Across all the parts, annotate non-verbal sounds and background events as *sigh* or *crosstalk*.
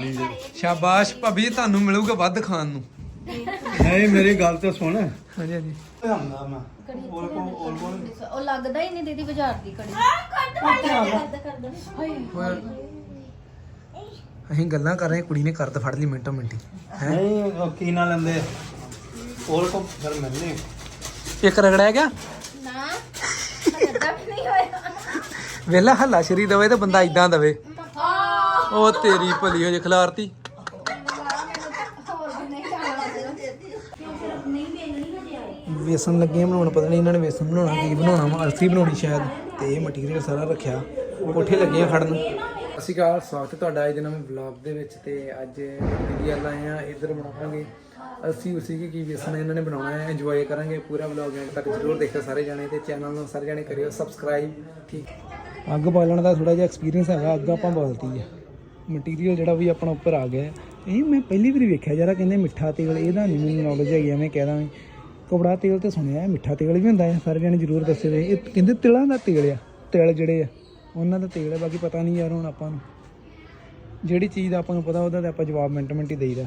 ਖਾਣੀ ਜੇ। ਸ਼ਾਬਾਸ਼ ਭਾਬੀ ਜੀ ਤੁਹਾਨੂੰ ਮਿਲੂਗਾ ਵੱਧ ਖਾਣ ਨੂੰ। ਨਹੀਂ ਮੇਰੀ ਗੱਲ ਤੇ ਸੁਣ। ਹਾਂਜੀ ਹਾਂਜੀ। ਆਉਂਦਾ ਮੈਂ। ਔਰ ਕੋ ਔਰ ਕੋ ਉਹ ਲੱਗਦਾ ਹੀ ਨਹੀਂ ਦੀਦੀ ਬਾਜ਼ਾਰ ਦੀ ਕੜੀ। ਅਸੀਂ ਗੱਲਾਂ ਕਰ ਰਹੇ ਕੁੜੀ ਨੇ ਕਰਦ ਫੜ ਲਈ ਮਿੰਟੋ ਮਿੰਟੀ। ਨਹੀਂ ਉਹ ਕੀ ਨਾ ਲੈਂਦੇ। ਔਰ ਕੋ ਫਿਰ ਮਿਲਨੇ। ਇੱਕ ਰਗੜਿਆ ਗਿਆ? ਨਾ ਲੱਗਦਾ ਵੀ ਨਹੀਂ ਹੋਇਆ। ਵੇਲਾ ਹੱਲਾ ਸ਼ਰੀ ਦਵੇ ਤੇ ਬੰਦਾ ਇਦਾਂ ਦਵੇ। ਉਹ ਤੇਰੀ ਭਲੀ ਹੋ ਜੇ ਖਿਲਾਰਤੀ। ਵੇਸਣ ਲੱਗੇ ਬਣਾਉਣ ਪਤਾ ਨਹੀਂ ਇਹਨਾਂ ਨੇ ਵੇਸਣ ਬਣਾਉਣਾ ਕੀ ਬਣਾਉਣਾ ਵਾ ਅਲਸੀ ਬਣਾਉਣੀ ਸ਼ਾਇਦ ਤੇ ਇਹ ਮਟੀਰੀਅਲ ਸਾਰਾ ਰੱਖਿਆ। ਕੋਠੇ ਲੱਗੇ ਆ ਖੜਨ। ਅਸੀਂ ਕਾਲ ਸਵਾਗਤ ਹੈ ਤੁਹਾਡਾ ਅੱਜ ਦੇ ਨਵੇਂ ਵਲੌਗ ਦੇ ਵਿੱਚ ਤੇ ਅੱਜ ਵੀਡੀਓ ਆਏ ਆ ਇੱਧਰ ਬਣਾਵਾਂਗੇ। ਅਸੀਂ ਉਸੇ ਕੀ ਕੀ ਵੇਸਣ ਇਹਨਾਂ ਨੇ ਬਣਾਉਣਾ ਹੈ ਇੰਜੋਏ ਕਰਾਂਗੇ ਪੂਰਾ ਵਲੌਗ ਐਂਡ ਤੱਕ ਜ਼ਰੂਰ ਦੇਖਿਓ ਸਾਰੇ ਜਾਣੇ ਤੇ ਚੈਨਲ ਨੂੰ ਸਾਰੇ ਜਾਣੇ ਕਰਿਓ ਸਬਸਕ੍ਰਾਈਬ ਠੀਕ। ਅੱਗ ਬਾਲਣ ਦਾ ਥੋੜਾ ਜਿਹਾ ਐਕਸਪੀਰੀਅੰਸ ਹੈਗਾ ਅੱਗ ਆਪਾਂ ਬਾਲਤੀ ਆ ਮਟੀਰੀਅਲ ਜਿਹੜਾ ਵੀ ਆਪਣਾ ਉੱਪਰ ਆ ਗਿਆ। ਇਹ ਮੈਂ ਪਹਿਲੀ ਵਾਰੀ ਵੇਖਿਆ ਜਰਾ ਕਹਿੰਦੇ ਮਿੱਠਾ ਤੇਲ ਇਹਦਾ ਨਹੀਂ ਮੈਨੂੰ ਨੌਲੇਜ ਹੈਗੀ ਐਵੇਂ ਕਹਿ ਦਾਂ ਕਪੜਾ ਤੇਲ ਤੇ ਸੁਣਿਆ ਮਿੱਠਾ ਤੇਲ ਵੀ ਹੁੰਦਾ ਹੈ ਸਾਰੇ ਜਣੇ ਜ਼ਰੂਰ ਦੱਸਿਓ ਇਹ ਕਹਿੰਦੇ ਤਿਲਾਂ ਦਾ ਤੇਲ ਆ ਤਿਲ ਜਿਹੜੇ ਆ ਉਹਨਾਂ ਦਾ ਤੇਲ ਹੈ ਬਾਕੀ ਪਤਾ ਨਹੀਂ ਯਾਰ ਹੁਣ ਆਪਾਂ ਨੂੰ। ਜਿਹੜੀ ਚੀਜ਼ ਦਾ ਆਪਾਂ ਨੂੰ ਪਤਾ ਉਹਦਾ ਤੇ ਆਪਾਂ ਜਵਾਬ ਮਿੰਟ ਮਿੰਟ ਹੀ ਦੇਈਦਾ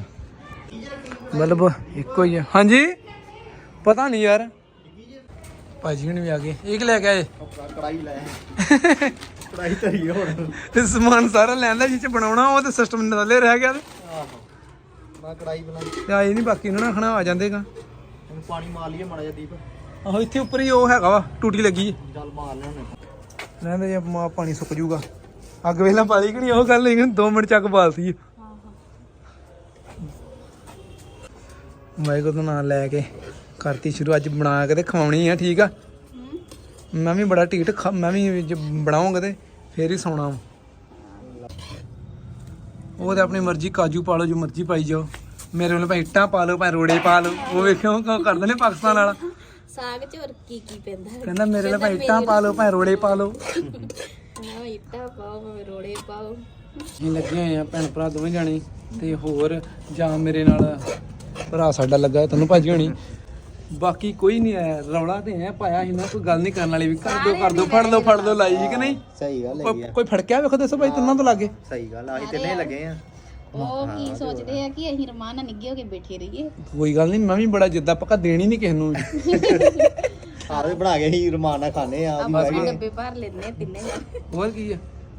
ਮਤਲਬ ਇੱਕੋ ਹੀ ਆ। ਹਾਂਜੀ? ਪਤਾ ਨਹੀਂ ਯਾਰ। ਭਾਜੀ ਹੁਣ ਵੀ ਆ ਗਏ। ਇਹ ਕਿ ਲੈ ਕੇ ਆਏ? ਕੜਾਈ ਲੈ *laughs* ਕੜਾਈ ਧਰੀ ਹੁਣ। ਤੇ ਸਮਾਨ ਸਾਰਾ ਲੈਂਦਾ ਜਿਹ ਚ ਬਣਾਉਣਾ ਉਹ ਤੇ ਸਿਸਟਮ ਨਲੇ ਰਹਿ ਗਿਆ ਤੇ। ਆਹੋ ਮੈਂ ਕੜਾਈ ਬਣਾ ਤੇ ਆਏ ਨਹੀਂ ਬਾਕੀ ਉਹਨਾਂ ਨੇ ਆਖਣਾ ਆ ਜਾਂਦੇਗਾ ਹੁਣ ਪਾਣੀ ਮਾਰ ਲਈਏ ਮਾੜਾ ਜਿਹਾ ਦੀਪ। ਆਹੋ ਇੱਥੇ ਉੱਪਰ ਹੀ ਉਹ ਹੈਗਾ ਵਾ ਟੂਟੀ ਲੱਗੀ। ਹੈ ਚੱਲ ਮਾਰ ਲੈਣੇ ਰਹਿੰਦੇ ਜੇ ਮਾ ਪਾਣੀ ਸੁੱਕ ਜੂਗਾ। ਅੱਗ ਵੇਲਾ ਪਾਲੀ ਕਿ ਨਹੀਂ ਉਹ ਗੱਲ ਨਹੀਂ 2 ਮਿੰਟ ਚੱਕ ਬਾਲਤੀ। ਹੈ ਵਾਹਿਗੁਰੂ ਦਾ ਨਾਮ ਲੈ ਕੇ ਕਰਤੀ ਸ਼ੁਰੂ ਅੱਜ ਬਣਾ ਕੇ ਤੇ ਖਵਾਉਣੀ ਆ ਠੀਕ ਆ? ਮੈਂ ਵੀ ਬੜਾ ਢੀਠ ਖਾ- ਮੈਂ ਵੀ ਜੇ ਬਣਾਉਂਗਾ ਤੇ ਫੇਰ ਹੀ ਸੌਣਾ ਵਾ। ਉਹ ਤੇ ਆਪਣੀ ਮਰਜ਼ੀ ਕਾਜੂ ਪਾ ਲਓ ਜੋ ਮਰਜ਼ੀ ਪਾਈ ਜਾਓ। ਮੇਰੇ ਵੱਲ ਭਾਈ ਇੱਟਾਂ ਪਾ ਲਓ ਭਾਵੇਂ ਰੋੜੇ ਪਾ ਲਓ। ਉਹ ਵੇਖਿਓ ਕਿਉਂ ਕਰਦੇ ਨੇ ਪਾਕਿਸਤਾਨ ਵਾਲਾ? ਸਾਗ ਚ ਹੋਰ ਕੀ ਕੀ ਪੈਂਦਾ? ਕਹਿੰਦਾ ਮੇਰੇ ਲਈ ਭਾਈ ਇੱਟਾਂ ਪਾ ਲਓ ਭਾਵੇਂ ਰੋੜੇ ਪਾ ਲਓ। ਹਾਂ ਇੱਟਾ ਪਾਓ ਭਾਵੇਂ ਰੋੜੇ ਪਾਓ। ਅਸੀਂ ਲੱਗੇ ਹੋਏ ਆ ਭੈਣ ਭਰਾ ਦੋਵੇਂ ਜਾਣੇ ਤੇ ਹੋਰ ਜਾਂ ਮੇਰੇ ਨਾਲ ਭਰਾ ਸਾਡਾ ਲੱਗਾ ਤੈਨੂੰ ਭਾਜੀ ਹੋਣੀ। ਬਾਕੀ ਕੋਈ ਨਹੀਂ ਆਇਆ ਰੌਲਾ ਤੇ ਐ ਪਾਇਆ ਸੀ ਨਾ ਕੋਈ ਗੱਲ ਨਹੀਂ ਕਰਨ ਵਾਲੀ ਵੀ ਕਰ ਦੋ ਕਰ ਦੋ ਫੜ ਲਓ ਫੜ ਲਓ ਲਾਈ ਕਿ ਨਹੀਂ? ਸਹੀ ਗੱਲ ਕੋਈ- ਕੋਈ ਫੜਕਿਆ ਵੇਖੋ ਦੱਸੋ ਭਾਈ ਤਿੰਨਾਂ ਤੋਂ ਲੱਗੇ? ਸਹੀ ਗੱਲ ਆਹੀ ਤੇ ਨਹੀਂ ਲੱਗੇ ਆ। ਉਹ ਕੀ ਸੋਚਦੇ ਆ। ਕਿ ਅਸੀਂ ਰਮਾਨ ਨਾਲ ਨਿੱਗੇ ਹੋ ਕੇ ਬੈਠੇ ਰਹੀਏ। ਕੋਈ ਗੱਲ ਨਹੀਂ ਮੈਂ ਵੀ ਬੜਾ ਜਿੱਦਾਂ ਪੱਕਾ ਦੇਣੀ ਨਹੀਂ ਕਿਸੇ ਨੂੰ ਵੀ। ਆਰੇ ਬਣਾ ਕੇ ਹੀ ਰਮਾਨਾ ਖਾਣੇ ਆ ਆਪਾਂ ਆਪਣੇ ਡੱਬੇ ਭਰ ਲੈਂਦੇ ਆ ਤਿੰਨੇ। ਹੋਰ ਕੀ ਆ?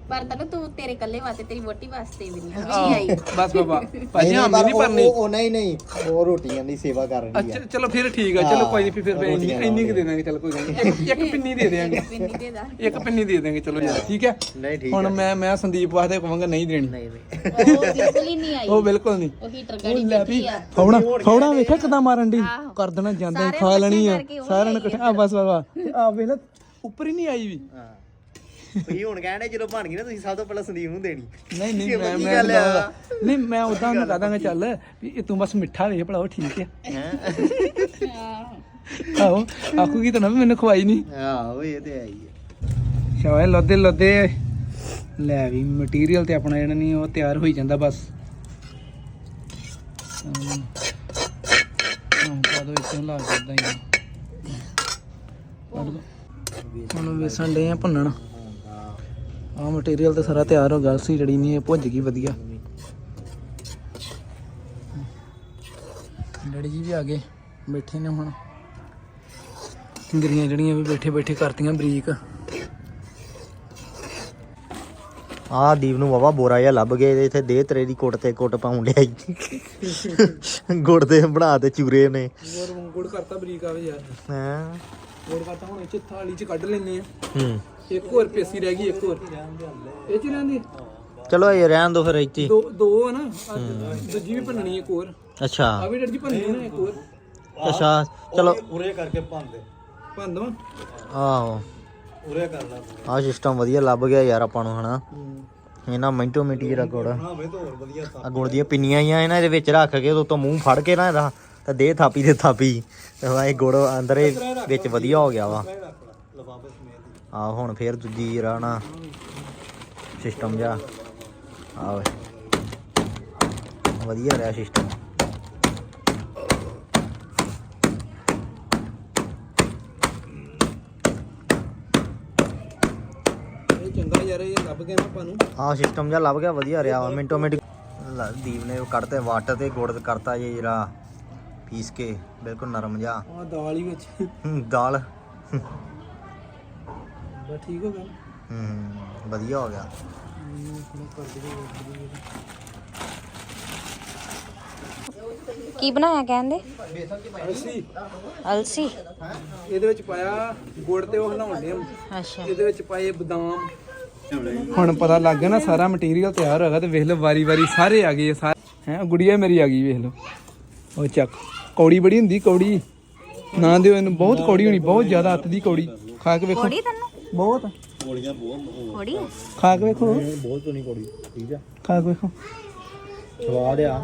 ਪਰ ਤੈਨੂੰ ਤੂੰ ਤੇਰੇ ਇਕੱਲੇ ਵਾਸਤੇ ਤੇਰੀ ਵੋਟੀ ਵਾਸਤੇ ਵੀ ਨਹੀਂ ਆਈ ਬਸ ਬਾਬਾ ਭਾਜੀ ਆਮਦੀ ਨਹੀਂ ਭਰਨੀ ਉਹ ਨਹੀਂ ਨਹੀਂ ਉਹ ਰੋਟੀਆਂ ਦੀ ਸੇਵਾ ਕਰ ਰਹੀ ਅੱਛਾ ਚਲੋ ਫਿਰ ਠੀਕ ਆ ਚਲੋ ਕੋਈ ਨਹੀਂ ਫਿਰ ਫਿਰ ਇੰਨੀ ਇੰਨੀ ਕੁ ਦੇ ਦਾਂਗੇ ਚਲ ਕੋਈ ਗੱਲ ਨਹੀਂ ਇੱਕ- ਪਿੰਨੀ ਦੇ ਦੇਾਂਗੇ ਪਿੰਨੀ ਦੇ ਦਾ ਇੱਕ ਪਿੰਨੀ ਦੇ ਦਾਂਗੇ ਚਲੋ ਯਾਰ ਠੀਕ ਹੈ ਨਹੀਂ ਠੀਕ ਹੁਣ ਮੈਂ ਮੈਂ ਸੰਦੀਪ ਵਾਸਤੇ ਕਹਾਂਗਾ ਨਹੀਂ ਦੇਣੀ। ਨਹੀਂ ਨਹੀਂ। ਉਹ ਬਿਲਕੁਲ ਹੀ ਨਹੀਂ ਆਈ। ਉਹ ਬਿਲਕੁਲ ਨਹੀਂ। ਉਹ ਹੀਟਰ ਗਾੜੀ ਲੈ ਵੀ ਬੈਠੀ ਆ। ਫੌੜਾ ਫੌੜਾ ਵੇਖਿਆ ਕਿਦਾਂ ਮਾਰਨ ਦੀ। ਕਰ ਦੇਣਾ ਜਾਂਦੇ ਖਾ ਲੈਣੀ ਆ। ਸਾਰਿਆਂ ਨੂੰ ਇਕੱਠੇ ਆ ਬਸ ਬਸ ਬਸ। ਆ ਵੇਖ ਲੈ ਉੱਪਰ ਹੀ ਨਹੀਂ ਆਈ ਵੀ। ਹਾਂ। ਤੁਸੀਂ ਹੁਣ ਕਹਿੰਦੇ ਜਦੋਂ ਬਣ ਗਈ ਨਾ ਤੁਸੀਂ ਸਭ ਤੋਂ ਪਹਿਲਾਂ ਸੰਦੀਪ ਨੂੰ ਦੇਣੀ। ਨਹੀਂ ਨਹੀਂ ਮੈਂ ਮੈਂ ਗੱਲ ਆ। ਨਾ- ਨਹੀਂ ਮੈਂ ਉਦਾਂ ਨੂੰ ਕਹ ਦਾਂਗਾ ਚੱਲ ਵੀ ਇਹ ਤੂੰ ਬਸ ਮਿੱਠਾ ਵੇਖ ਭਲਾ ਉਹ ਠੀਕ ਹੈ ਹੈ? ਆਹੋ ਆਖੂਗੀ ਤਾਂ ਨਾ ਵੀ ਮੈਨੂੰ ਖਵਾਈ ਨਹੀਂ ਆਹੋ ਇਹ ਤੇ ਹੈ ਹੀ ਆ। ਸ਼ਾਇਦ ਲੱਦੇ ਲੱਦੇ। ਲੈ ਵੀ ਮਟੀਰੀਅਲ ਤੇ ਆਪਣਾ ਜਿਹੜਾ ਨਹੀਂ ਉਹ ਤਿਆਰ ਹੋਈ ਜਾਂਦਾ ਬਸ। ਹਾਂ ਪਾ ਦੋ ਇੱਥੇ ਲਾ ਕਰਦਾ ਹੀ ਕੱਢ ਦੋ ਹੁਣ ਵੇਸਣ ਦੇ ਆ ਭੁੰਨਣ। ਆ ਮਟੀਰੀਅਲ ਤੇ ਸਾਰਾ ਤਿਆਰ ਹੋ ਗਿਆ ਸੀ ਜਿਹੜੀ ਨਹੀਂ ਇਹ ਭੁੱਜ ਗਈ ਵਧੀਆ। ਡੈਡੀ ਜੀ ਵੀ ਆ ਗਏ ਬੈਠੇ ਨੇ ਹੁਣ। ਗਰੀਆਂ ਜਿਹੜੀਆਂ ਵੀ ਬੈਠੇ ਬੈਠੇ ਕਰਤੀਆਂ ਬਰੀਕ। ਆ ਦੀਪ ਨੂੰ ਵਾਵਾ ਬੋਰਾ ਜਿਹਾ ਲੱਭ ਗਏ ਇੱਥੇ ਦੇ ਤੇਰੇ ਦੀ ਕੁੱਟ ਤੇ ਕੁੱਟ ਪਾਉਣ ਲਿਆ ਗੁੜ ਦੇ ਬਣਾ ਤੇ ਚੂਰੇ ਨੇ। ਗੁੜ ਕਰਤਾ ਬਰੀਕ ਆਵੇ ਯਾਰ। ਹਾਂ? ਗੁੜ ਕਰਤਾ ਹੁਣ ਚ ਥਾਲੀ ਚ ਕੱਢ ਲੈਨੇ ਆ। ਹੂੰ। ਇੱਕ ਹੋਰ ਪੇਸੀ ਰਹਿ ਗਈ ਇੱਕ ਹੋਰ। ਇਹ ਚ ਰਹਿੰਦੀ? ਚਲੋ ਇਹ ਰਹਿਣ ਦੋ ਫਿਰ ਇੱਥੇ ਦੋ ਦੋ ਆ ਨਾ ਆਹ ਦੂਜੀ ਵੀ ਭੰਨਣੀ ਇੱਕ ਹੋਰ। ਅੱਛਾ। ਆ ਵੀ ਡਰ ਜੀ ਭੰਨਣੀ ਨਾ ਇੱਕ ਹੋਰ। ਅੱਛਾ ਚਲੋ। ਉਰੇ ਕਰਕੇ ਭੰਦੇ ਭੰਨ ਦਵਾਂ? ਆਹੋ। ਉਰੇ ਕਰ ਲਾ ਆ ਸਿਸਟਮ ਵਧੀਆ ਲੱਭ ਗਿਆ ਯਾਰ ਆਪਾਂ ਨੂੰ ਹਨਾ। ਇਹਨਾਂ ਮਿੰਟੋ ਮਿੰਟੀ ਜਿਹੜਾ ਗੁੜ ਹਾਂ ਵੇ ਤਾਂ ਹੋਰ ਵਧੀਆ ਤਾਂ ਆ ਗੁੜ ਦੀਆਂ ਪਿੰਨੀਆਂ ਹੀ ਆ ਇਹਨਾਂ ਦੇ ਵਿੱਚ ਰੱਖ ਕੇ ਉਤੋਂ ਮੂੰਹ ਫੜ ਕੇ ਨਾ ਇਹਦਾ ਤੇ ਦੇ ਥਾਪੀ ਦੇ ਥਾਪੀ। ਤੇ ਵਾ ਇਹ ਗੁੜ ਅੰਦਰ ਵਿੱਚ ਵਧੀਆ ਹੋ ਗਿਆ ਵਾ। ਰੱਖ ਲਾ ਲਫਾਫੇ ਸਮੇਤ ਆ ਹੁਣ ਫੇਰ ਦੂਜੀ ਰਾਣਾ ਸਿਸਟਮ ਜਾ ਆ ਵੇ। ਵਧੀਆ ਰਿਹਾ ਸਿਸਟਮ ਚੰਗਾ ਯਾਰ ਇਹ ਲੱਭ ਗਿਆ ਨਾ ਆਪਾਂ ਨੂੰ। ਆ ਸਿਸਟਮ ਜਾ ਲੱਭ ਗਿਆ ਵਧੀਆ ਰਿਹਾ। ਵਾ ਮਿੰਟੋ ਮਿੰਟ ਲੈ, ਦੀਪ ਨੇ ਉਹ ਕੱਢਤੇ ਵੱਟ ਤੇ ਗੁੜ ਕਰਤਾ ਜੇ ਜਿਹੜਾ ਪੀਸ ਕੇ। ਬਿਲਕੁਲ ਨਰਮ ਜਿਹਾ। ਆ ਦਾਲ ਹੀ ਵਿੱਚ। ਦਾਲ। ਬਸ ਠੀਕ ਹੋ ਗਿਆ। ਹੂੰ ਵਧੀਆ ਹੋ ਗਿਆ। ਕੀ ਬਣਾਇਆ ਕਹਿੰਦੇ? ਅਸੀਂ ਅਲਸੀ। ਇਹਦੇ ਵਿੱਚ ਪਾਇਆ ਗੁੜ ਤੇ ਉਹ ਹਿਲਾਉਣ ਦੇ ਅੱਛਾ। ਇਹਦੇ ਵਿੱਚ ਪਾਏ ਬਦਾਮ। ਹੁਣ ਪਤਾ ਲੱਗ ਗਿਆ ਨਾ ਸਾਰਾ ਮਟੀਰੀਅਲ ਤਿਆਰ ਹੋ ਗਿਆ ਤੇ ਵੇਖ ਲਓ ਵਾਰੀ ਵਾਰੀ ਸਾਰੇ ਆ ਗਏ ਸਾਰੇ। ਹੈ ਗੁੜੀਆ ਮੇਰੀ ਆ ਗਈ ਵੇਖ ਲਓ। ਉਹ ਚੱਕ। ਕੌੜੀ ਬੜੀ ਹੁੰਦੀ ਕੌੜੀ। ਨਾ ਦਿਓ ਇਹਨੂੰ ਬਹੁਤ ਕੌੜੀ ਹੋਣੀ ਬਹੁਤ ਜ਼ਿਆਦਾ ਅੱਤ ਦੀ ਕੌੜੀ। ਖਾ ਕੇ ਵੇਖੋ। ਕੋੜੀ ਤੈਨੂੰ? ਬਹੁਤ ਕੋੜੀ ਖਾ ਕੇ ਵੇਖੋ। ਬਹੁਤ ਸੋਹਣੀ ਕੋੜੀ ਠੀਕ ਆ। ਖਾ ਕੇ ਵੇਖੋ। ਸਵਾਦ ਆ।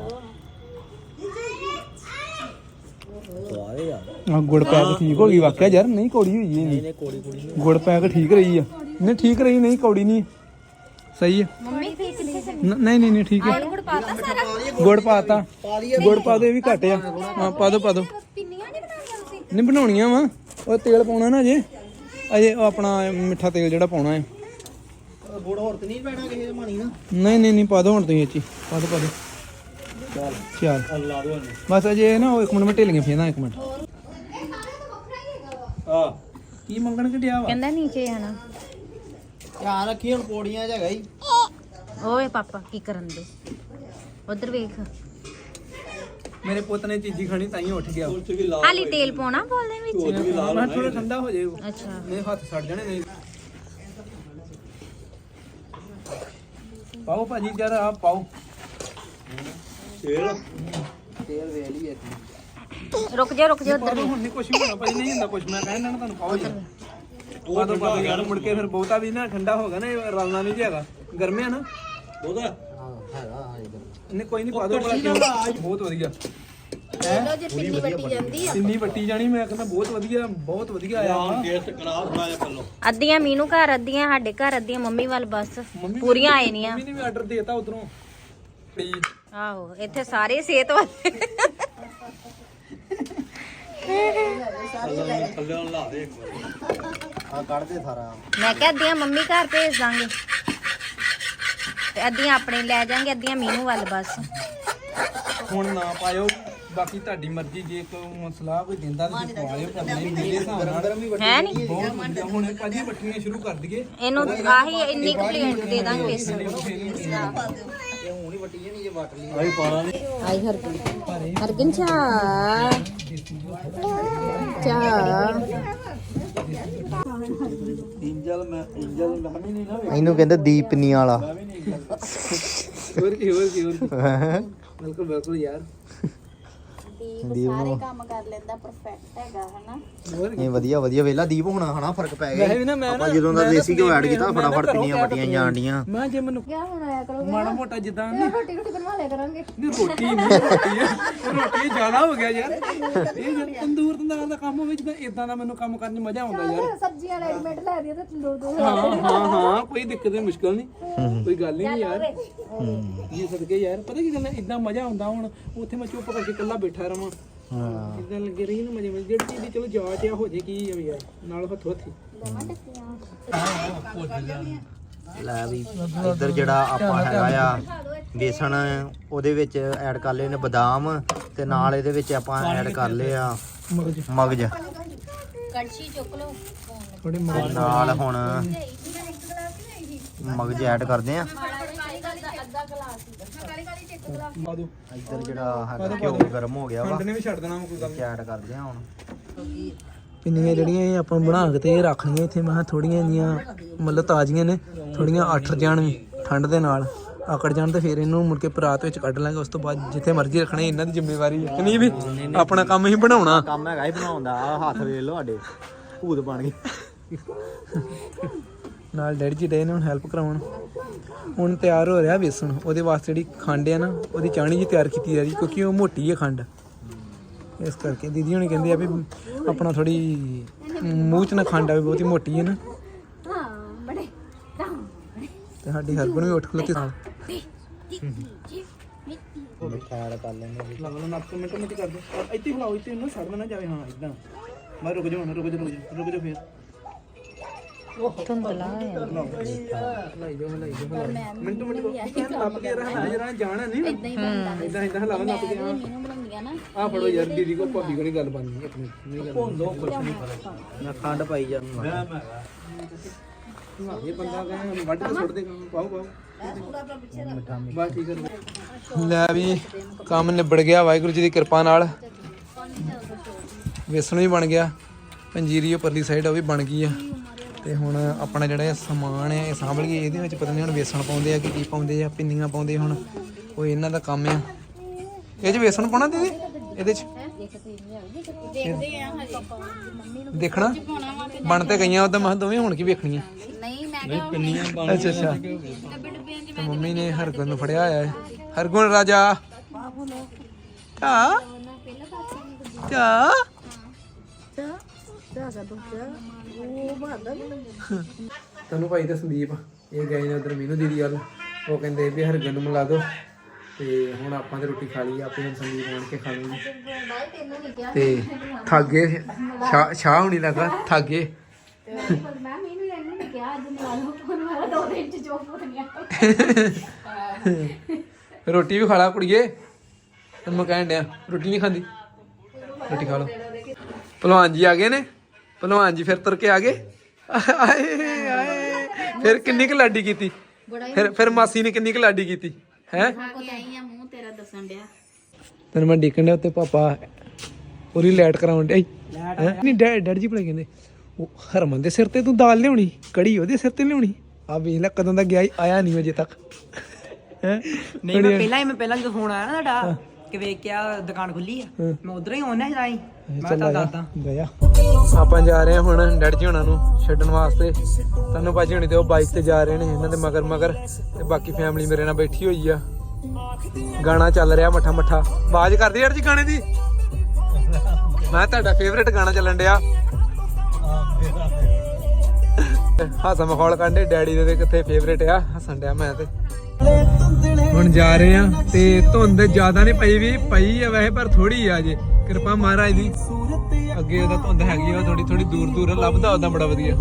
ਸਵਾਦ ਆ। ਆ ਗੁੜ ਪਾ ਕੇ ਠੀਕ ਹੋ ਗਈ ਵਾਕਿਆ ਯਾਰ ਨਹੀਂ ਕੌੜੀ ਹੋਈ ਇਹ ਨਹੀਂ ਕੋੜੀ ਕੋੜੀ ਗੁੜ ਪਾ ਕੇ ਠੀਕ ਰਹੀ ਆ। ਨਹੀਂ ਠੀਕ ਰਹੀ ਨਹੀਂ ਕੌੜੀ ਨਹੀਂ। ਸਹੀ ਹੈ ਮੰਮੀ ਨ- ਨਹੀਂ ਨਹੀਂ ਨਹੀਂ ਠੀਕ ਹੈ ਗੁੜ ਪਾਤਾ ਸਾਰਾ? ਗੁੜ ਪਾਤਾ। ਗੁੜ ਪਾ ਦੇ ਵੀ ਘੱਟ ਆ। ਹਾਂ ਪਾ ਦੋ ਪਾ ਦੋ। ਪਿੰਨੀਆਂ ਨਹੀਂ ਨਹੀਂ ਬਣਾਉਣੀਆਂ ਵਾ। ਉਹ ਤੇਲ ਪਾਉਣਾ ਨਾ ਅਜੇ। ਅਜੇ ਉਹ ਆਪਣਾ ਮਿੱਠਾ ਤੇਲ ਜਿਹੜਾ ਪਾਉਣਾ ਹੈ। ਗੁੜ ਹੋਰ ਤੇ ਨਹੀਂ ਪੈਣਾ ਕਿਸੇ ਦੇ ਮਾਣੀ ਨਾ। ਨਹੀਂ ਨਹੀਂ ਨਹੀਂ ਪਾ ਦੋ ਹੁਣ ਤੁਸੀਂ ਇਹ 'ਚ ਹੀ। ਪਾ ਦੋ ਪਾ ਦੋ। ਚੱਲ। ਚੱਲ। ਲਾ ਦੋ ਬਸ ਅਜੇ ਨਾ ਉਹ ਇੱਕ ਮਿੰਟ ਮੈਂ ਢਿੱਲੀਆਂ ਫੇਰਦਾ ਇੱਕ ਮਿੰਟ। ਆ ਕੀ ਮੰਗਣ ਕੱਢਿਆ ਵਾ? ਕਹਿੰਦਾ ਨੀਚੇ ਆਣਾ ਧਿਆਨ ਰੱਖੀ ਹੁਣ ਕੋੜੀਆਂ ਜਗ੍ਹਾ ਹੀ। ਓਏ ਪਾਪਾ ਕੀ ਕਰਨ ਦੇ? ਉਧਰ ਵੇਖ। ਮੇਰੇ ਪੁੱਤ ਨੇ ਚੀਜ਼ੀ ਖਾਣੀ ਤਾਂ ਹੀ ਉੱਠ ਗਿਆ। ਹਾਲੀ ਤੇਲ ਪਾਉਣਾ ਬੋਲਦੇ ਵਿੱਚ? ਮੈਂ ਥੋੜਾ ਠੰਡਾ ਹੋ ਜਾਏ। ਅੱਛਾ। ਨਹੀਂ ਹੱਥ ਸੜ ਜਾਣੇ ਨਹੀਂ ਪਾਓ ਭਾਜੀ ਜਰਾ ਆ ਪਾਓ। ਤੇਲ। ਰੁਕ ਜਾ ਰੁਕ ਜਾ ਉਧਰ ਹੁਣ ਨਹੀਂ ਕੁਝ ਵੀ ਹੋਣਾ ਭਾਜੀ ਨਹੀਂ ਹੁੰਦਾ ਕੁਝ ਮੈਂ ਕਹਿੰਦਾ ਨਾ ਤੁਹਾਨੂੰ ਪਾਓ ਜੀ ਪਾ ਦੋ ਯਾਰ ਮੁੜ ਕੇ ਫਿਰ ਬਹੁਤਾ ਵੀ ਨਾ ਠੰਡਾ ਹੋ ਗਿਆ ਨਾ ਇਹ ਰਲਣਾ ਨਹੀਂ ਹੈਗਾ। ਗਰਮਿਆ ਨਾ। ਨਹੀਂ ਕੋਈ ਨਹੀਂ ਪਾ ਦੋ ਬੜਾ ਬਹੁਤ ਵਧੀਆ। ਲੋ ਜੇ ਪਿੰਨੀ ਵੱਟੀ ਜਾਂਦੀ ਆ। ਇੰਨੀ ਵੱਟੀ ਜਾਣੀ ਮੈਂ ਕਹਿੰਦਾ ਬਹੁਤ ਵਧੀਆ ਬਹੁਤ ਵਧੀਆ ਆਇਆ। ਟੇਸਟ ਕਰਾ ਥੋੜਾ ਜਿਹਾ ਪੱਲੋ ਅੱਧੀਆਂ ਮੀਨੂ ਘਰ ਅੱਧੀਆਂ ਸਾਡੇ ਘਰ ਅੱਧੀਆਂ ਮੰਮੀ ਵੱਲ ਬਸ। ਪੂਰੀਆਂ ਆਏ ਨਹੀਂ ਆ ਮੰਮੀ ਨੇ ਵੀ ਆਰਡਰ ਦੇਤਾ ਉਧਰੋਂ। ਆਹੋ ਇੱਥੇ ਸਾਰੇ ਸਿਹਤ ਵਾਲੇ। ਥੱਲੇ ਨੂੰ ਲਾ ਦੇ ਇੱਕ ਵਾਰੀ। ਆ ਕੱਢ ਦੇ ਸਾਰਾ। ਮੈਂ ਕਿਹਾ ਅੱਧੀਆਂ ਮੰਮੀ ਘਰ ਭੇਜ ਦਾਂਗੇ। ਤੇ ਅੱਧੀਆਂ ਆਪਣੇ ਲੈ ਜਾਾਂਗੇ ਅੱਧੀਆਂ ਮੀਨੂ ਵੱਲ ਬਸ। ਹੁਣ ਨਾ ਪਾਇਓ ਬਾਕੀ ਤੁਹਾਡੀ ਮਰਜ਼ੀ ਜੇ ਕੋਈ ਸਲਾਹ ਕੋਈ ਦਿੰਦਾ ਤੁਸੀਂ ਪਵਾ ਲਿਓ ਪਰ ਨਹੀਂ ਮੇਰੇ ਹਿਸਾਬ ਨਾਲ ਹੈ ਨਹੀਂ ਬਹੁਤ ਵਧੀਆ। ਹੁਣ ਭਾਜੀ ਵੱਟੀਆਂ ਸ਼ੁਰੂ ਕਰ ਦਈਏ। ਇਹਨੂੰ ਆਹੀ ਇੰਨੀ ਕੁ ਪਲੇਟ ਦੇ ਦਾਂਗੇ ਬੇਸਣ। ਇਹ ਹੁਣ ਹੀ ਵੱਟੀ ਨਹੀਂ ਜੇ ਵੱਟ ਲਈ। ਆਈ ਪਾਣਾ ਨਹੀਂ ਆਈ ਹਰਗਨ ਹਰਗਨ ਚਾ ਚਾ ਇੰਜਲ ਮੈਂ ਇੰਜਲ ਮੈਂ ਵੀ ਨਹੀਂ ਨਾ ਇਹਨੂੰ ਕਹਿੰਦੇ ਦੀਪਨੀ ਵਾਲਾ ਹੋਰ ਕੀ ਹੋਰ ਕੀ ਹੋਰ ਕੀ? ਬਿਲਕੁਲ ਬਿਲਕੁਲ ਯਾਰ। ਦੀਪ ਸਾਰੇ ਕੰਮ ਕਰ ਲੈਂਦਾ ਪਰਫੈਕਟ ਹੈਗਾ ਹਨਾ? ਹੋਰ ਇਹ ਵਧੀਆ ਵਧੀਆ। ਵੇਲਾ ਦੀਪ ਹੋਣਾ ਹਨਾ ਫ਼ਰਕ ਪੈ ਵੈਸੇ ਗਿਆ ਵੀ ਨਾ ਮੈਂ ਆਪਾਂ ਨਾ- ਜਦੋਂ ਦਾ ਮੈਂ ਦੇਸੀ ਘਿਓ ਐਡ ਕੀਤਾ ਮੈਂ ਨਾ ਫਟਾਫਟ ਘਰੋਂ ਪਿੰਨੀਆਂ ਕਹਿ ਵੱਟੀਆਂ ਜਾਣ ਡੀਆਂ। ਮੈਂ ਜੇ ਮੈਨੂੰ ਕਿਆ ਹੁਣ ਆਇਆ ਕਰੋ ਮਾੜਾ ਮੋਟਾ ਜਿੱਦਾਂ ਨਹੀਂ ਰੋਟੀ ਰੋਟੀ ਬਣਵਾ ਲਿਆ ਕਰਾਂਗੇ? ਨਹੀਂ ਰੋਟੀ ਨਹੀਂ ਰੋਟੀ ਹੈ ਰੋਟੀ ਜ਼ਿਆਦਾ ਹੋ ਗਿਆ ਯਾਰ। ਇਹ ਜਦ ਤੰਦੂਰ ਤੰਦਾਰ ਦਾ ਕੰਮ ਹੋਵੇ ਜਿੱਦਾਂ ਇਦਾਂ ਦਾ ਮੈਨੂੰ ਕੰਮ ਕਰਨ 'ਚ ਮਜ਼ਾ ਆਉਂਦਾ ਯਾਰ। ਸਬਜ਼ੀਆਂ ਰੈਡੀਮੇਡ ਲੈ ਦਿਓ ਤੇ ਦੋ ਦੋ। ਹਾਂ ਹਾਂ ਹਾਂ ਕੋਈ ਦਿੱਕਤ ਨਹੀਂ ਮੁਸ਼ਕਲ ਨਹੀਂ। ਕੋਈ ਗੱਲ ਹੀ ਨਹੀਂ ਯਾਰ। ਇਹ ਸਦਕੇ ਯਾਰ ਪਤਾ ਕੀ ਗੱਲ ਹੈ? ਇਦਾਂ ਮਜ਼ਾ ਆਉਂਦਾ ਹੁਣ। ਉੱਥੇ ਮੈਂ ਚੁੱਪ ਕਰਕੇ ਇਕੱਲਾ ਬੈਠਾ ਰਵਾਂ ਹਾਂ। ਇਦਾਂ ਲੱਗੇ ਰਹੀ ਨਾ ਮਜ਼ੇ ਮਜ਼ੇ। ਜਿਹੜੀ ਚੀਜ਼ ਦੀ ਚਲੋ ਜਾਚ ਆ ਹੋ ਜੇ ਕੀ ਆ ਵੀ ਯਾਰ ਨਾਲ ਹੱਥੋਂ ਹੱਥੀ। ਲੈ ਵੀ ਇੱਧਰ ਜਿਹੜਾ ਆਪਾਂ ਹੈਗਾ ਆ ਬੇਸਣ ਉਹਦੇ ਵਿੱਚ ਐਡ ਕਰ ਲਏ ਨੇ ਬਦਾਮ ਤੇ ਨਾਲ ਇਹਦੇ ਵਿੱਚ ਆਪਾਂ ਐਡ ਕਰ ਲਏ ਆ ਮਗਜ। ਕੜਛੀ ਚੁੱਕ ਲਓ। ਥੋੜੇ ਨਾਲ ਹੁਣ ਮਗਜ ਐਡ ਕਰਦੇ ਆ। ਪਾ ਦੋ ਇੱਧਰ ਜਿਹੜਾ ਹੈਗਾ ਘਿਓ ਗਰਮ ਹੋ ਗਿਆ ਵਾ। ਖੰਡ ਨੇ ਵੀ ਛੱਡ ਦੇਣਾ ਵਾ ਕੋਈ ਗੱਲ ਵਿੱਚ ਐਡ ਕਰਦੇ ਆ ਹੁਣ। ਪਿੰਨੀਆਂ ਜਿਹੜੀਆਂ ਇਹ ਆਪਾਂ ਬਣਾ ਕੇ ਤੇ ਇਹ ਰੱਖਣੀਆਂ ਇੱਥੇ ਮੈਂ ਥੋੜੀਆਂ ਜੀਆਂ ਮਤਲਬ ਤਾਜ਼ੀਆਂ ਨੇ ਥੋੜੀਆਂ ਅੱਠ ਜਾਣ ਵੀ ਠੰਡ ਦੇ ਨਾਲ। ਆਕੜ ਜਾਣ ਤੇ ਫਿਰ ਇਹਨੂੰ ਮੁੜ ਕੇ ਪਰਾਤ ਵਿੱਚ ਕੱਢ ਲਾਂਗੇ ਉਸ ਤੋਂ ਬਾਅਦ ਜਿੱਥੇ ਮਰਜ਼ੀ ਰੱਖਣੇ ਇਹਨਾਂ ਦੀ ਜ਼ਿੰਮੇਵਾਰੀ ਹੈ ਕਿ ਨਹੀਂ ਵੀ ਆਪਣਾ ਕੰਮ ਹੀ ਬਣਾਉਣਾ। ਕੰਮ ਹੈਗਾ ਹੀ ਬਣਾਉਣ ਦਾ ਆਹ ਹੱਥ ਵੇਖ ਲਓ ਸਾਡੇ। ਭੂਤ ਬਣ ਗਏ। ਨਾਲ ਡੈਡੀ ਜੀ ਡੇ ਨੇ ਹੁਣ ਹੈਲਪ ਕਰਾਉਣ। ਹੁਣ ਤਿਆਰ ਹੋ ਰਿਹਾ ਵੇਸਣ ਉਹਦੇ ਵਾਸਤੇ ਜਿਹੜੀ ਖੰਡ ਹੈ ਨਾ ਉਹਦੀ ਚਾਣੀ ਜੀ ਤਿਆਰ ਕੀਤੀ ਜਾ ਰਹੀ ਕਿਉਂਕਿ ਉਹ ਮੋਟੀ ਹੈ ਖੰਡ। ਇਸ ਕਰਕੇ ਦੀਦੀ ਹੁਣੀ ਕਹਿੰਦੇ ਆ ਵੀ ਆਪਣਾ ਥੋੜੀ ਮੂੰਹ ਚ ਨਾ ਖੰਡ ਆਵੇ ਬਹੁਤੀ ਮੋਟੀ ਹੈ ਨਾ। ਹਾਂ ਬੜੇ ਤੇ ਸਾਡੀ ਹਰਬਨ ਵੀ ਉੱਠ ਖਲੋਤੀ ਨਾਲ। ਖੈਰ ਕਰ ਲੈਂਦੇ ਲਾ ਲਓ ਨੱਕ ਮਿੰਟ ਮਿੰਟ ਕਰ ਦੋ। ਇੱਥੇ ਹੀ ਹਿਲਾਓ ਇੱਥੇ ਇਹਨੂੰ ਛੱਡ ਨਾ ਜਾਵੇ। ਹਾਂ ਇਦਾਂ। ਮੈਂ ਰੁਕ ਜਾ ਹੁਣ ਰੁਕ ਜਾ ਰੁਕ ਜਾ ਰੁਕ ਜਾ ਫੇਰ। ਧੁੰਦਲਾ ਹੋਇਆ ਹਲਾਈ ਜਾਓ ਹਲਾਈ ਜਾਓ ਮਿੰਟੂ ਮਿੰਟੂ ਲੱਭ ਕੇ ਰਹਿਣਾ ਜਰਾ ਜਾਣਾ ਨਹੀਂ। ਇਦਾਂ ਹੀ ਬਣਦਾ ਇਦਾਂ ਇਦਾਂ ਹਲਾਵਾ ਲੱਭ ਕੇ ਮੈਂ ਮੀਨੂ ਬਣਾਉਂਦੀਆਂ ਨਾ ਆ ਫੜੋ ਯਾਰ ਦੀਦੀ ਕੋ ਭਾਬੀ ਕੋ ਨਹੀਂ ਗੱਲ ਬਣਨੀ ਆਪਣੀ। ਨਹੀਂ ਗੱਲ ਮੈਂ ਖੰਡ ਪਾਈ ਜਾਂਦਾ ਮੈਂ ਮੈਂ ਇਹ ਬੰਦਾ ਕਹੇ ਵੱਢ ਕੇ ਸੁੱਟ ਦੇ ਪਾਓ ਪਾਓ। ਬਸ ਠੀਕ ਹੈ ਲੈ ਵੀ ਕੰਮ ਨਿਬੜ ਗਿਆ ਵਾਹਿਗੁਰੂ ਜੀ ਦੀ ਕਿਰਪਾ ਨਾਲ। ਵੇਸਣ ਵੀ ਬਣ ਗਿਆ। ਪੰਜੀਰੀ ਉਪਰਲੀ ਸਾਈਡ ਉਹ ਵੀ ਬਣ ਗਈ ਆ। ਤੇ ਹੁਣ ਆਪਣਾ ਜਿਹੜਾ ਇਹ ਸਮਾਨ ਹੈ ਇਹ ਸਾਂਭ ਲਈਏ ਇਹਦੇ ਵਿੱਚ ਪਤਾ ਨਹੀਂ ਹੁਣ ਵੇਸਣ ਪਾਉਂਦੇ ਆ ਕਿ ਕੀ ਪਾਉਂਦੇ ਆ ਪਿੰਨੀਆਂ ਪਾਉਂਦੇ ਹੁਣ ਉਹ ਇਹਨਾਂ ਦਾ ਕੰਮ ਆ। ਇਹ ਚ ਵੇਸਣ ਪਾਉਣਾ ਦੀਦੀ? ਇਹਦੇ ਚ? ਦੇਖਦੇ ਆ ਹਜੇ ਮੰਮੀ ਨੂੰ ਦੇਖਣਾ? ਬਣ ਤੇ ਗਈਆਂ ਉਦੋਂ ਮੈਂ ਕਿਹਾ ਦੋਵੇਂ ਹੁਣ ਕੀ ਵੇਖਣੀਆਂ? ਨਹੀਂ ਮੈਂ ਕਿਹਾ ਪਿੰਨੀਆਂ ਬਣ ਅੱਛਾ ਅੱਛਾ। ਚ ਤੇ ਮੰਮੀ ਨੇ ਹਰਗੁਣ ਨੂੰ ਫੜਿਆ ਹੋਇਆ ਹੈ। ਹਰਗੁਣ ਰਾਜਾ। ਕਾ ਕਾ ਤੈਨੂੰ ਭਾਈ ਤੇ ਸੰਦੀਪ, ਇਹ ਗਏ ਨੇ ਉਧਰ ਮੀਨੂ ਦੀਦੀ ਵੱਲ। ਉਹ ਕਹਿੰਦੇ ਵੀ ਹਰਗਨ ਨੂੰ ਮਿਲਾ ਦੋ। ਤੇ ਹੁਣ ਆਪਾਂ ਤੇ ਰੋਟੀ ਖਾ ਲਈ, ਆਪੇ ਹੁਣ ਸੰਦੀਪ ਬਣ ਕੇ ਖਾ ਲੂਗੀ। ਤੇ ਥਾਗੇ ਛਾ ਛਾ ਹੁਣੀ ਲੱਗਾ ਥਾਗੇ ਮੈਂ ਮੀਨੂ ਇਹਨੂੰ ਨੇ ਕਿਹਾ ਅੱਜ ਮਿਲਾ ਲਓ ਫੋਨ ਵਾਲਾ ਦੋ ਦਿਨ ਚ ਜੋ ਫੋਨ ਰੋਟੀ ਵੀ ਖਾ ਲਾ ਕੁੜੀਏ। ਤੈਨੂੰ ਮੈਂ ਕਹਿਣ ਡਿਆ, ਰੋਟੀ ਨਹੀਂ ਖਾਂਦੀ। ਰੋਟੀ ਖਾ ਲਓ। ਭਲਵਾਨ ਜੀ ਆ ਗਏ ਨੇ। ਭਲਵਾਨ ਜੀ ਫਿਰ ਤੁਰ ਕੇ ਆ ਗਏ। ਆਏ ਆਏ। ਫਿਰ ਕਿੰਨੀ ਕੁ ਲਾਡੀ ਕੀਤੀ? ਫਿਰ ਫਿਰ ਮਾਸੀ ਨੇ ਕਿੰਨੀ ਕੁ ਲਾਡੀ ਕੀਤੀ? ਹੈ? ਖਾ ਕੇ ਆਈ ਆ ਮੂੰਹ ਤੇਰਾ ਦੱਸਣ ਡਿਆ। ਤੈਨੂੰ ਮੈਂ ਡਿੱਕਣ ਡਿਆ ਉੱਤੇ ਪਾਪਾ। ਪੂਰੀ ਲਾਈਟ ਕਰਾਉਣ। ਹੈਂ? ਨਹੀਂ ਡੈ ਡੈਡ ਜੀ ਭਲੇ ਕਹਿੰਦੇ ਉਹ ਹਰਮਨ ਦੇ ਸਿਰ ਤੇ ਤੂੰ ਦਾਲ ਲਿਆਉਣੀ? ਕੜੀ ਉਹਦੇ ਸਿਰ ਤੇ ਲਿਆਉਣੀ? ਆ ਵੇਖ ਲੈ ਕਦੋਂ ਦਾ ਗਿਆ ਆਇਆ ਨਹੀਂ ਅਜੇ ਤੱਕ। ਹੈ? ਨਹੀਂ ਮੈਂ ਪਹਿਲਾਂ ਹੀ ਮੈਂ ਪਹਿਲਾਂ ਜਦੋਂ ਫੋਨ ਆਇਆ ਨਾ ਤੁਹਾਡਾ ਕਿ ਵੇਖਿਆ ਦੁਕਾਨ ਖੁੱਲੀ ਆ। ਮੈਂ ਉਧਰੋਂ ਹੀ ਆਉਣਾ ਸੀ ਰਾਈ ਮੈਂ ਤਾਂ ਦੱਸਦਾ। ਆਪਾਂ ਜਾ ਰਹੇ ਹਾਂ ਹੁਣ ਡੈਡ ਜੀ ਹੁਣਾਂ ਨੂੰ ਛੱਡਣ ਵਾਸਤੇ। ਤੁਹਾਨੂੰ ਭਾਜੀ ਹੁਣੀ ਤੇ ਉਹ ਬਾਈਕ ਤੇ ਜਾ ਰਹੇ ਨੇ ਇਹਨਾਂ ਦੇ ਮਗਰ ਮਗਰ। ਤੇ ਬਾਕੀ ਫੈਮਿਲੀ ਮੇਰੇ ਨਾਲ ਬੈਠੀ ਹੋਈ ਆ। ਗਾਣਾ ਚੱਲ ਰਿਹਾ ਮੱਠਾ ਮੱਠਾ। ਆਵਾਜ਼ ਕਰਦੀ ਯਾਰ ਜੀ ਗਾਣੇ ਦੀ। ਮੈਂ ਤੁਹਾਡਾ ਫੇਵਰੇਟ ਗਾਣਾ ਚੱਲਣ ਡਿਆ। ਹਾਸਾ ਮਖੌਲ ਕਾਂਡੇ ਡੈਡੀ ਦੇ ਕਿੱਥੇ ਫੇਵਰੇਟ ਆ? ਹੱਸਣ ਡਿਆ ਮੈਂ ਤੇ। ਹੁਣ ਜਾ ਰਹੇ ਆ ਤੇ ਧੁੰਦ ਜ਼ਿਆਦਾ ਨਹੀਂ ਪਈ ਵੀ ਪਈ ਆ ਵੈਸੇ ਪਰ ਥੋੜੀ ਆ ਜੇ ਕਿਰਪਾ ਮਹਾਰਾਜ ਦੀ। ਅੱਗੇ ਉਹਦਾ ਧੁੰਦ ਹੈਗੀ ਆ ਥੋੜੀ ਥੋੜੀ ਦੂਰ ਦੂਰ ਲੱਭਦਾ ਉਹਦਾ ਬੜਾ ਵਧੀਆ।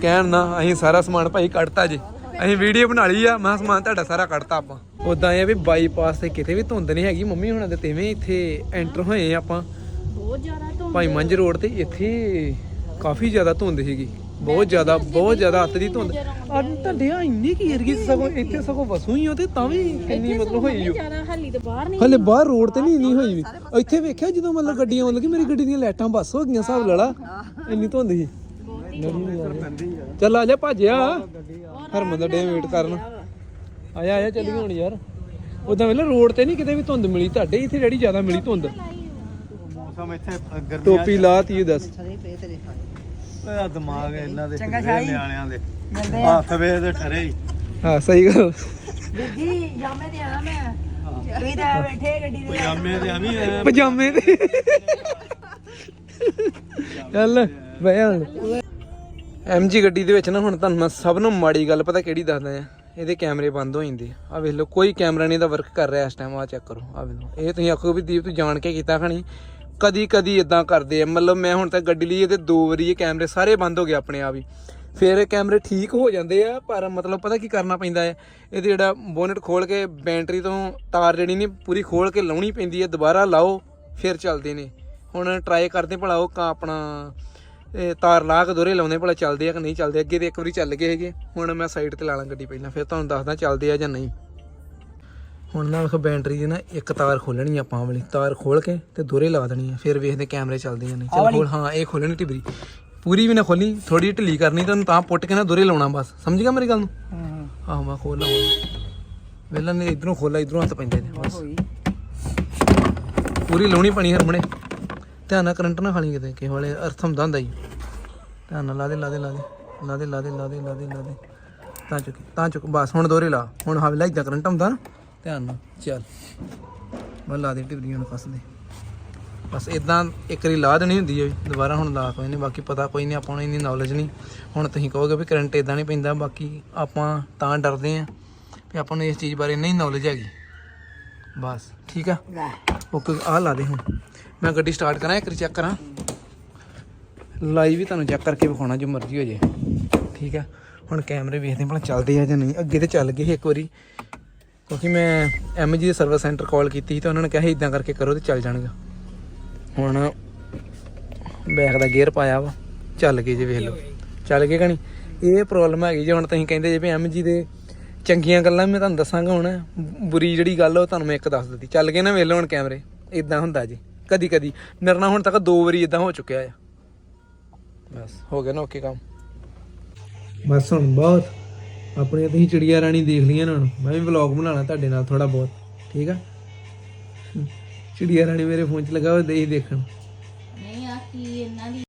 ਕਹਿਣ ਨਾ ਅਸੀਂ ਸਾਰਾ ਸਮਾਨ ਭਾਈ ਕੱਢਤਾ ਜੇ। ਅਸੀਂ ਵੀਡੀਓ ਬਣਾ ਲਈ ਆ ਮੈਂ ਸਮਾਨ ਤੁਹਾਡਾ ਸਾਰਾ ਕੱਢਤਾ ਆਪਾਂ। ਉਦਾਂ ਇਹ ਵੀ ਬਾਈਪਾਸ ਤੇ ਕਿਤੇ ਵੀ ਧੁੰਦ ਨਹੀਂ ਹੈਗੀ ਮੰਮੀ ਹੁਣਾਂ ਦੇ ਤੇਵੇਂ ਇੱਥੇ ਐਂਟਰ ਹੋਏ ਆਪਾਂ। ਬਹੁਤ ਜ਼ਿਆਦਾ ਧੁੰਦ। ਭਾਈ ਮੰਝ ਰੋਡ ਤੇ ਇੱਥੇ ਕਾਫੀ ਜ਼ਿਆਦਾ ਧੁੰਦ ਸੀਗੀ। ਬਹੁਤ ਜ਼ਿਆਦਾ ਬਹੁਤ ਜ਼ਿਆਦਾ ਅੱਤ ਦੀ ਧੁੰਦ। ਅੱਜ ਤੁਹਾਡੇ ਆ ਇੰਨੀ ਕੀ ਏਰੀਏ ਸਗੋਂ ਇੱਥੇ ਸਗੋਂ ਵਸੂ ਹੀ ਹੋ ਤੇ ਤਾਂ ਵੀ ਕਿੰਨੀ ਮਤਲਬ ਹੋਈ ਹੋ ਜ਼ਿਆਦਾ ਹਾਲੀ ਤੇ ਬਾਹਰ ਨਹੀਂ ਹਲੇ ਬਾਹਰ ਰੋਡ ਤੇ ਨਹੀਂ ਇੰਨੀ ਹੋਈ। ਵੀ ਇੱਥੇ ਵੇਖਿਆ ਜਦੋਂ ਮਤਲਬ ਗੱਡੀਆਂ ਆਉਣ ਲੱਗੀ ਮੇਰੀ ਗੱਡੀ ਦੀਆਂ ਲਾਈਟਾਂ ਬੱਸ ਹੋ ਗਈਆਂ ਹਿਸਾਬ ਲੜਾ ਇੰਨੀ ਧੁੰਦ ਸੀ। ਚੱਲ ਆ ਜਾ ਭੱਜਿਆ। ਹਰਮਨ ਦਾ ਡੇ ਵੇਟ ਕਰਨ। ਆਇਆ ਆਇਆ ਚੱਲੀਏ ਹੁਣ ਯਾਰ। ਉਦਾਂ ਵੇਲੇ ਰੋਡ ਤੇ ਨਹੀਂ ਕਿਤੇ ਵੀ ਧੁੰਦ ਮਿਲੀ ਤੁਹਾਡੇ ਇੱਥੇ ਜਿਹੜੀ ਜ਼ਿਆਦਾ ਮਿਲੀ ਧੁੰਦ। ਮੌਸਮ ਇੱਥੇ ਗਰਮੀ ਟੋਪੀ ਲਾਤੀ ਦੱਸ। ਦਾ ਦਿਮਾਗ ਇਹਨਾਂ ਦੇ ਚੰਗਾ ਨਿਆਣਿਆਂ ਦੇ। ਹੱਥ ਵੇ ਤੇ ਠਰੇ ਹੀ। ਹਾਂ ਸਹੀ ਗੱਲ। ਜੀ ਜਾਮੇ ਤੇ ਆਣਾ ਮੈਂ। ਤੁਸੀਂ ਤਾਂ ਬੈਠੇ ਗੱਡੀ ਦੇ ਪਜਾਮੇ ਦੇ ਆਵੀਂ ਐ। ਪਜਾਮੇ ਦੇ ਚੱਲ ਬਹਿ ਹੁਣ ਐਮਜੀ ਗੱਡੀ ਦੇ ਵਿੱਚ ਨਾ ਹੁਣ ਤੁਹਾਨੂੰ ਮੈਂ ਸਭ ਨੂੰ ਮਾੜੀ ਗੱਲ ਪਤਾ ਕਿਹੜੀ ਦੱਸਦਾ ਆ। ਇਹਦੇ ਕੈਮਰੇ ਬੰਦ ਹੋ ਜਾਂਦੇ ਆ। ਵੇਖ ਲਓ ਕੋਈ ਕੈਮਰਾ ਨਹੀਂ ਦਾ ਵਰਕ ਕਰ ਰਿਹਾ ਇਸ ਟਾਈਮ ਆ ਚੈੱਕ ਕਰੋ। ਆ ਵੇਖ ਲਓ। ਇਹ ਤੁਸੀਂ ਆਖੋ ਵੀ ਦੀਪ ਤੂੰ ਜਾਣ ਕੇ ਕੀਤਾ ਖਣੀ ਕਦੀ ਕਦੀ ਇਦਾਂ ਕਰਦੇ ਆ। ਮਤਲਬ ਮੈਂ ਹੁਣ ਤੱਕ ਗੱਡੀ ਲਈ ਇਹਦੇ ਦੋ ਵਾਰੀ ਇਹ ਕੈਮਰੇ ਸਾਰੇ ਬੰਦ ਹੋ ਗਏ ਆਪਣੇ ਆਪ ਹੀ। ਫਿਰ ਕੈਮਰੇ ਠੀਕ ਹੋ ਜਾਂਦੇ ਆ, ਪਰ ਮਤਲਬ ਪਤਾ ਕੀ ਕਰਨਾ ਪੈਂਦਾ ਹੈ? ਇਹਦੇ ਜਿਹੜਾ ਬੋਨਟ ਖੋਲ ਕੇ ਬੈਟਰੀ ਤੋਂ ਤਾਰ ਜਿਹੜੀ ਨਹੀਂ, ਪੂਰੀ ਖੋਲ ਕੇ ਲਾਉਣੀ ਪੈਂਦੀ ਹੈ। ਦੁਬਾਰਾ ਲਾਓ, ਫਿਰ ਚੱਲਦੇ ਨੇ। ਹੁਣ ਟਰਾਈ ਕਰਦੇ ਭਲਾ ਉਹ ਕਾ ਆਪਣਾ, ਇਹ ਤਾਰ ਲਾ ਕੇ ਦੋਰੇ ਲਾਉਂਦੇ ਭਲਾ ਚੱਲਦੇ ਆ ਕਿ ਨਹੀਂ ਚੱਲਦੇ। ਅੱਗੇ ਤੇ ਇੱਕ ਵਾਰੀ ਚੱਲ ਗਏ ਹੈਗੇ। ਹੁਣ ਮੈਂ ਸਾਈਡ ਤੇ ਲਾ ਲਾਂ ਗੱਡੀ ਪਹਿਲਾਂ। ਫਿਰ ਤੁਹਾਨੂੰ ਦੱਸਦਾ ਚੱਲਦੇ ਆ ਜਾਂ ਨਹੀਂ। ਹੁਣ ਨਾ ਵੇਖੋ ਬੈਟਰੀ ਦੀ ਨਾ ਇੱਕ ਤਾਰ ਖੋਲਣੀ ਆਪਾਂ ਵਾਲੀ। ਤਾਰ ਖੋਲ ਕੇ ਤੇ ਦੋਰੇ ਲਾ ਦੇਣੀ ਆ। ਫਿਰ ਵੇਖਦੇ ਕੈਮਰੇ ਚੱਲਦੇ ਨਹੀਂ। ਚੱਲ ਖੋਲ ਹਾਂ ਇਹ ਖੋਲਣੀ ਟਿਬਰੀ ਪੂਰੀ ਵੀ ਨਾ ਖੋਲੀ ਥੋੜੀ ਢਿੱਲੀ ਕਰਨੀ ਤੈਨੂੰ ਤਾਂ ਪੁੱਟ ਕੇ ਨਾ ਦੋਰੇ ਲਾਉਣਾ ਬਸ। ਸਮਝ ਗਿਆ ਮੇਰੀ ਗੱਲ ਨੂੰ? ਆਹੋ ਮੈਂ ਖੋਲ ਲਾ ਵੇਲਾ ਨੇ ਇਧਰੋਂ ਖੋਲਾ ਇਧਰੋਂ ਹੱਥ ਪੈਂਦੇ ਨੇ ਬਸ। ਪੂਰੀ ਲਾਉਣੀ ਪਣੀ ਹਰਮਣੇ। ਧਿਆਨ ਨਾਲ ਕਰੰਟ ਨਾ ਖਾਲੀ ਕਿਤੇ ਕਿਸੇ ਵਾਲੇ ਅਰਥ ਹੁੰਦਾ ਹੁੰਦਾ ਹੀ। ਧਿਆਨ ਨਾਲ ਲਾ ਦੇ ਲਾ ਦੇ ਲਾ ਦੇ। ਲਾ ਦੇ ਲਾ ਦੇ ਲਾ ਦੇ ਲਾ ਦੇ ਲਾ ਦੇ। ਤਾਂ ਚੁੱਕ ਤਾਂ ਚੁੱਕ ਬਸ ਹੁਣ ਦੋਰੇ ਲਾ। ਹੁਣ ਹਵੇਲਾ ਇਦਾਂ ਕਰੰਟ ਹੁੰਦਾ ਨਾ। ਧਿਆਨ ਨਾਲ ਚੱਲ। ਮੈਂ ਲਾ ਦੇ ਟਿਬਰੀਆਂ ਨੂੰ ਕੱਸ ਦੇ। ਬਸ ਇਦਾਂ ਇੱਕ ਵਾਰੀ ਲਾ ਦੇਣੀ ਹੁੰਦੀ ਹੈ ਦੁਬਾਰਾ ਹੁਣ ਲਾ ਕੋਈ ਨਹੀਂ ਬਾਕੀ ਪਤਾ ਕੋਈ ਨਹੀਂ ਆਪਾਂ ਨੂੰ ਇੰਨੀ ਨੌਲੇਜ ਨਹੀਂ ਹੁਣ ਤੁਸੀਂ ਕਹੋਗੇ ਵੀ ਕਰੰਟ ਇਦਾਂ ਨਹੀਂ ਪੈਂਦਾ ਬਾਕੀ ਆਪਾਂ ਤਾਂ ਡਰਦੇ ਆਂ ਵੀ ਆਪਾਂ ਨੂੰ ਇਸ ਚੀਜ਼ ਬਾਰੇ ਨਹੀਂ ਨੌਲੇਜ ਹੈਗੀ। ਬਸ ਠੀਕ ਆ? ਓਕੇ ਆਹ ਲਾ ਦੇ ਹੁਣ। ਮੈਂ ਗੱਡੀ ਸਟਾਰਟ ਕਰਾਂ ਇੱਕ ਵਾਰੀ ਚੈੱਕ ਕਰਾਂ। ਲਾਈਵ ਵੀ ਤੁਹਾਨੂੰ ਚੈੱਕ ਕਰਕੇ ਵਿਖਾਉਣਾ ਜੋ ਮਰਜ਼ੀ ਹੋ ਜੇ। ਠੀਕ ਆ? ਹੁਣ ਕੈਮਰੇ ਵੇਖਦੇ ਭਲਾ ਚੱਲਦੇ ਆ ਜਾਂ ਨਹੀਂ। ਅੱਗੇ ਤੇ ਚੱਲ ਗਏ ਇੱਕ ਵਾਰੀ। ਕਿਉਂਕਿ ਮੈਂ ਐਮਜੀ ਦੇ ਸਰਵਿਸ ਸੈਂਟਰ ਕਾਲ ਕੀਤੀ ਸੀ ਤਾਂ ਉਹਨਾਂ ਨੇ ਕਿਹਾ ਸੀ ਇਦਾਂ ਕਰਕੇ ਕਰੋ ਤੇ ਚੱਲ ਜਾਣਗੇ। ਹੁਣ ਬੈਕ ਦਾ ਗੇਅਰ ਪਾਇਆ ਵਾ, ਚੱਲ ਗਏ ਜੀ ਵੇਖ ਲਓ। ਚੱਲ ਗਏ ਕਣੀ ਇਹ ਪ੍ਰੋਬਲਮ ਹੈਗੀ ਜੇ ਹੁਣ ਤੁਸੀਂ ਕਹਿੰਦੇ ਜੇ ਵੀ ਐਮਜੀ ਦੇ ਚੰਗੀਆਂ ਗੱਲਾਂ ਮੈਂ ਤੁਹਾਨੂੰ ਦੱਸਾਂਗਾ ਹੁਣ। ਬੁਰੀ ਜਿਹੜੀ ਗੱਲ ਉਹ ਤੁਹਾਨੂੰ ਮੈਂ ਇੱਕ ਦੱਸ ਦਿੱਤੀ। ਚੱਲ ਗਏ ਨਾ ਵੇਖ ਲਓ ਹੁਣ ਕੈਮਰੇ ਇਦਾਂ ਹੁੰਦਾ ਜੀ। ਕਦੀ ਕਦੀ ਮੇਰੇ ਨਾਲ ਹੁਣ ਤੱਕ ਦੋ ਵਾਰੀ ਇਦਾਂ ਹੋ ਚੁੱਕਿਆ ਆ। ਬਸ, ਹੋ ਗਿਆ ਨਾ ਓਕੇ ਕੰਮ। ਬਸ ਹੁਣ ਬਹੁਤ ਆਪਣੀਆਂ ਤੁਸੀਂ ਚਿੜੀਆ ਰਾਣੀ ਦੇਖ ਲਈਆਂ ਨਾ। ਮੈਂ ਵੀ ਵਲੌਗ ਬਣਾਣਾ ਤੁਹਾਡੇ ਨਾਲ ਥੋੜਾ ਬਹੁਤ, ਠੀਕ ਆ? ਚਿੜੀਆ ਰਾਣੀ ਮੇਰੇ ਫੋਨ 'ਚ ਲੱਗਾ ਹੋਇਆ ਦੇਈ ਦੇਖਣ। ਨਹੀਂ ਆ, ਕੀ ਇਹਨਾਂ ਦੀ